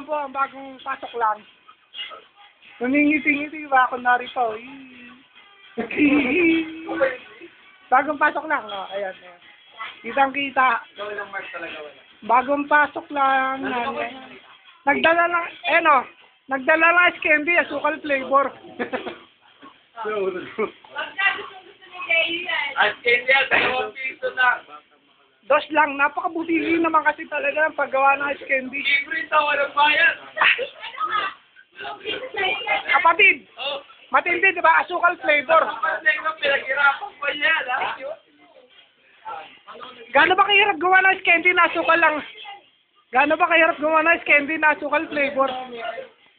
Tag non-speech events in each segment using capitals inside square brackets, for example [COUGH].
lang po, ang bagong pasok lang. Namingiti-ngiti ba? Kunwari pa, [LAUGHS] oh. bagong pasok lang, no? Ayan, ayan. Kitang-kita. Bagong pasok lang. nanay. Nagdala lang, eh no, nagdala lang ice candy, asukal flavor. At hindi, dalawang piso na. Dos lang, napakabutili naman kasi talaga ng paggawa ng ice candy. Libre ito, walang bayad. Kapatid, Oh, matindi, di ba? Asukal flavor. pinaghirapan pa yan, ha? Gaano ba kahirap gawa ng ice candy na asukal lang? Gaano ba kahirap gawa ng ice candy na asukal flavor?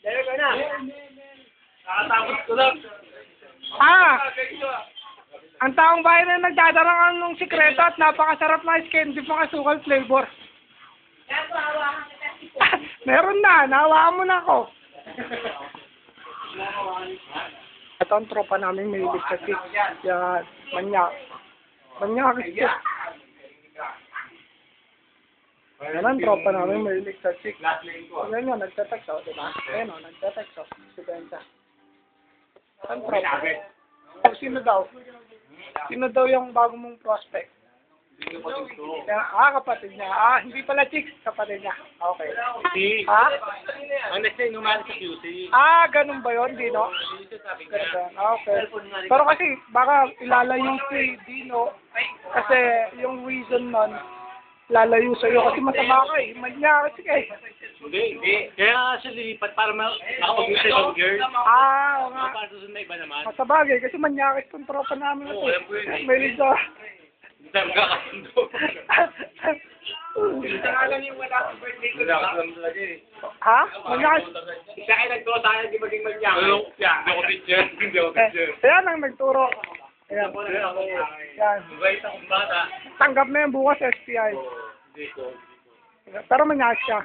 Dali ka na. Nakatapos ko lang. Ah. Ang taong bayan na nagdadarangan ng sikreto at napakasarap na ice candy pang asukal flavor. [LAUGHS] Meron na, nawaan mo na ako. Ito ang tropa namin may ibig sa. Yan, manyak. Manyak ito. Yan ang tropa namin may ibig sa. Ayan yun, nagtatext ako, di ba? Ayan o, nagtatext. Si Benza. Ang tropa. Oh, sino daw? Sino daw yung bago mong prospect? Kaya, ah, kapatid niya. Ah, hindi pala chicks, kapatid niya. Okay. Si, Ha? ang next time naman sa QC. Ah, ganun ba yun, Dino? Ganun. Ah, okay. Pero kasi, baka ilalayo si Dino. Kasi yung reason nun, lalayo sa'yo kasi masama ka eh. Manya kasi ka eh. Hindi, hindi. Kaya siya lilipat para ma- makapag-usay sa girl. Ah, oo nga. Para susunod na iba naman. Ah, Sa bagay, kasi manyakis tong tropa namin ito. Oo, alam ko yun eh. May lisa. Hindi tayo magkakasundo. [LAUGHS] Isa nga lang yung wala sa birthday ko. Wala ka lang talaga eh. ha? Manyakis. Isa kayo nagtuwa tayo, di maging manyak. Ano? Hindi ako teacher. [LAUGHS] Hindi ako Eh, ayan ang nagturo. Ayan. Yan. Mabait akong bata. Tanggap na yan bukas SPI. Hindi ko. Pero manyakis siya.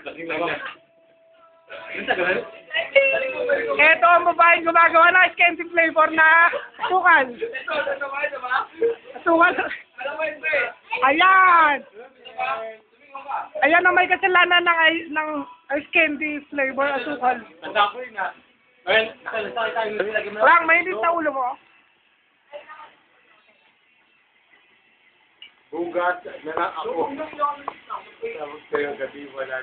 Ito ang babaeng gumagawa ng ice candy flavor na ito eh. Ayan! Ayan ang may kasalanan ng, ng ice candy flavor ko yun ah. Lang, mainit na ulo mo. Bugat na lang ako. Tapos kayo gabi wala.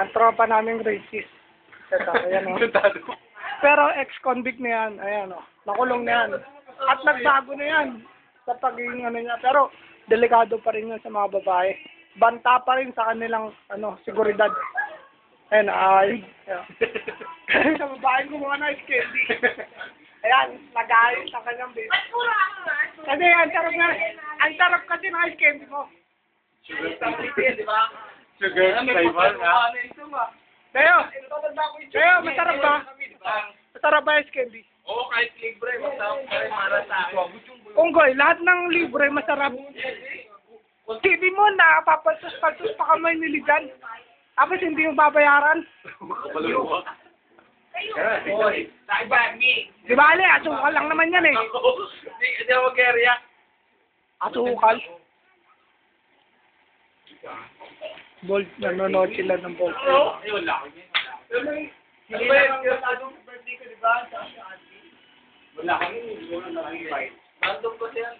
Ang tropa naming racist. Ito, ayan o. Pero ex-convict na yan. Ayan o. Nakulong na yan. At nagbago na yan sa pagiging ano niya. Pero delikado pa rin yan sa mga babae. Banta pa rin sa kanilang ano, seguridad. Ayan, ay. Ayan. [LAUGHS] sa babae gumawa na ice candy. Ayan, nag-ayos sa kanyang baby. Kasi ang sarap na, ang sarap kasi ng ice candy mo. Di ba? Sugar flavor na. Teo, Teo, masarap ba? Masarap ba ice candy? Oo, kahit libre. Basta may mara sa akin. Unggoy, lahat ng libre masarap. TV mo na, papaltos-paltos pa kamay nili dyan. Tapos hindi mo babayaran. Kapaluwa. Oy, sa iba, me. Di ba, Ale? Asukal lang naman yan eh. [LAUGHS] Hindi hindi ako mag-area. Asukal. Bolt, nanonood sila ng Bolt. Ayun lang. Ano ba yun? Yung birthday ko, di ba? Wala kami. Wala na kami fight. Random ko siya.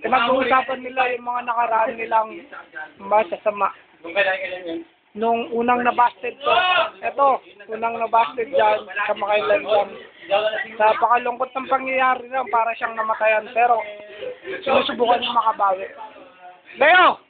Pinag-uusapan nila yung mga nakaraan nilang masasama. Nung kailan kailan yun? Nung unang nabasted to, eto, unang nabasted dyan, kamakailan dyan. Napakalungkot ng pangyayari lang para siyang namatayan, pero sinusubukan niya makabawi. Leo!